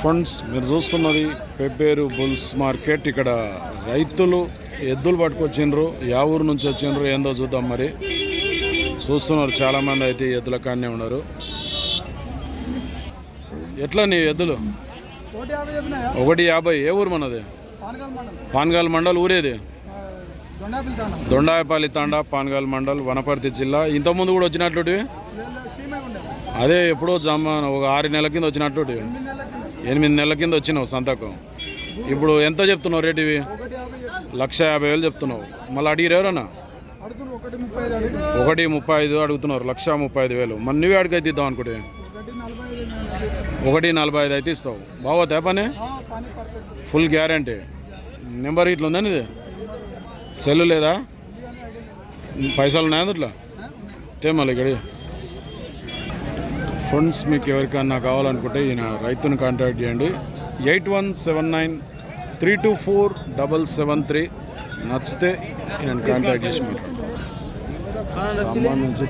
Friends మీరు చూస్తున్నది Pebbair bulls market. ఇక్కడ రైతులు ఎద్దులు పట్టుకొచ్చిండ్రు. యా ఊరు నుంచి వచ్చిండ్రు ఏందో చూద్దాం మరి. చూస్తున్నారు చాలా మంది అయితే ఎద్దుల కాడనే ఉన్నారు. ఎట్లా నీ ఎద్దులు? ఒకటి యాభై ఏ ఊరు మనది? పాన్గాల్ మండల్ ఊరేది? తాండం. దొండాయపల్లి తాండా పాన్గాల్ మండల్ వనపర్తి జిల్లా. ఇంతకుముందు కూడా వచ్చినట్లు అదే ఎప్పుడో జమ ఒక ఆరు నెలల కింద వచ్చినట్టు ఎనిమిది నెలల కింద వచ్చినావు సంతకం. ఇప్పుడు ఎంత చెప్తున్నావు రేటు ఇవి? లక్ష యాభై వేలు చెప్తున్నావు. మళ్ళీ అడిగిరు ఎవరన్నా? ఒకటి ముప్పై ఐదు అడుగుతున్నారు. లక్ష ముప్పై ఐదు వేలు. మరి నువ్వే అడిగైతే ఇద్దాం అనుకుంటే. ఒకటి నలభై ఐదు అయితే ఇస్తావు. బాగోతా పని? Full guarantee. నెంబర్ ఇట్లా ఉందని ఇది సెల్లు లేదా? పైసలు ఉన్నాయా అందుట్లో? తేమాలి మళ్ళీ ఇక్కడ ఫ్రెండ్స్ మీకు ఎవరికన్నా కావాలనుకుంటే ఈయన రైతుని కాంటాక్ట్ చేయండి. Eight one seven nine three two four double seven three నచ్చితే ఈయన కాంటాక్ట్ చేసి. సామాన్ నుంచి